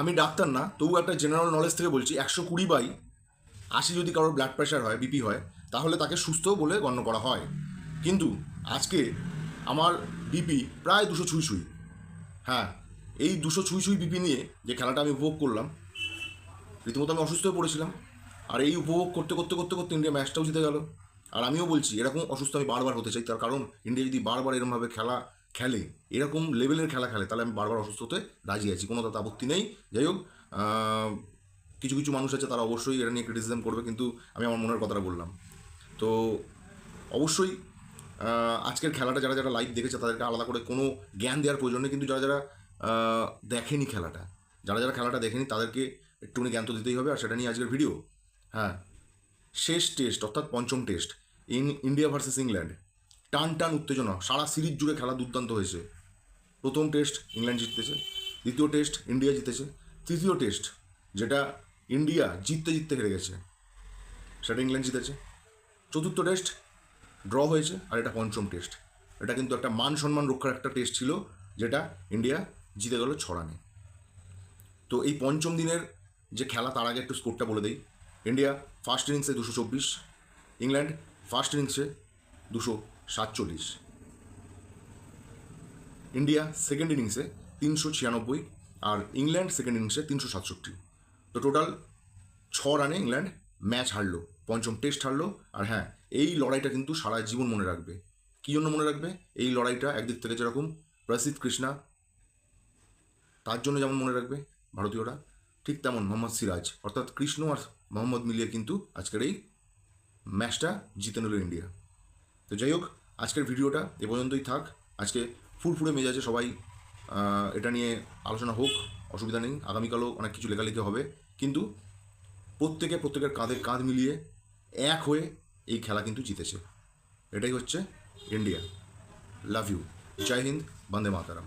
আমি ডাক্তার না তবু একটা জেনারেল নলেজ থেকে বলছি, একশো কুড়ি বাই আশি যদি কারোর ব্লাড প্রেশার হয় বিপি হয়, তাহলে তাকে সুস্থ বলে গণ্য করা হয়। কিন্তু আজকে আমার বিপি প্রায় দুশো ছুঁই ছুঁই। হ্যাঁ এই দুশো ছুঁই ছুঁই বিপি নিয়ে যে খেলাটা আমি উপভোগ করলাম, রীতিমতো আমি অসুস্থ হয়ে পড়েছিলাম। আর এই উপভোগ করতে করতে করতে করতে ইন্ডিয়া ম্যাচটাও জিতে গেল। আর আমিও বলছি, এরকম অসুস্থ আমি বারবার হতে চাই, তার কারণ ইন্ডিয়া যদি বারবার এরকমভাবে খেলা খেলে। এরকম লেভেলের খেলা খেলে। তাহলে আমি বারবার অসুস্থ হতে রাজি আছি। কোনো তাতে আপত্তি নেই। যাই হোক কিছু কিছু মানুষ আছে, তারা অবশ্যই এটা নিয়ে ক্রিটিসিজম করবে। কিন্তু আমি আমার মনের কথাটা বললাম। তো অবশ্যই আজকের খেলাটা যারা যারা লাইভ দেখেছে, তাদেরকে আলাদা করে কোনো জ্ঞান দেওয়ার প্রয়োজন নেই। কিন্তু যারা যারা দেখেনি খেলাটা, যারা যারা খেলাটা দেখেনি, তাদেরকে একটুখানি জ্ঞান তো দিতেই হবে। আর সেটা নিয়ে আজকের ভিডিও হ্যাঁ শেষ টেস্ট অর্থাৎ পঞ্চম test in India versus England টান টান উত্তেজনা, সারা সিরিজ জুড়ে খেলা দুর্দান্ত হয়েছে। প্রথম টেস্ট ইংল্যান্ড জিততেছে দ্বিতীয় টেস্ট ইন্ডিয়া জিতেছে, তৃতীয় টেস্ট যেটা ইন্ডিয়া জিততে জিততে হেরে গেছে, সেটা ইংল্যান্ড জিতেছে। চতুর্থ টেস্ট ড্র হয়েছে আর এটা পঞ্চম টেস্ট। এটা কিন্তু একটা মান সম্মান রক্ষার একটা টেস্ট ছিল যেটা ইন্ডিয়া জিতে গেল ছড়ানে তো এই পঞ্চম দিনের যে খেলা, তার আগে একটু স্কোরটা বলে দিই। ইন্ডিয়া ফার্স্ট ইনিংসে দুশো চব্বিশ, ইংল্যান্ড ফার্স্ট ইনিংসে দুশো সাতচল্লিশ। ইন্ডিয়া সেকেন্ড ইনিংসে তিনশো ছিয়ানব্বই আর ইংল্যান্ড সেকেন্ড ইনিংসে তিনশো সাতষট্টি। তো টোটাল ছ রানে ইংল্যান্ড ম্যাচ হারলো, পঞ্চম টেস্ট হারলো আর হ্যাঁ এই লড়াইটা কিন্তু সারা জীবন মনে রাখবে। কী জন্য মনে রাখবে? এই লড়াইটা একদিক থেকে যেরকম প্রসিদ্ধ কৃষ্ণা, তার জন্য যেমন মনে রাখবে ভারতীয়রা, ঠিক তেমন মোহাম্মদ সিরাজ, অর্থাৎ কৃষ্ণ আর মোহাম্মদ মিলিয়ে কিন্তু আজকের এই ম্যাচটা জিতে নিল ইন্ডিয়া। তো যাই হোক, আজকের ভিডিওটা এ পর্যন্তই থাক। আজকে ফুরফুরে মেজাজে সবাই এটা নিয়ে আলোচনা হোক, অসুবিধা নেই। আগামীকালও অনেক কিছু লেখালেখি হবে। কিন্তু প্রত্যেকে প্রত্যেকের কাঁধে কাঁধ মিলিয়ে এক হয়ে এই খেলা কিন্তু জিতেছে। এটাই হচ্ছে ইন্ডিয়া। লাভ ইউ জয় হিন্দ, বন্দে মাতারাম।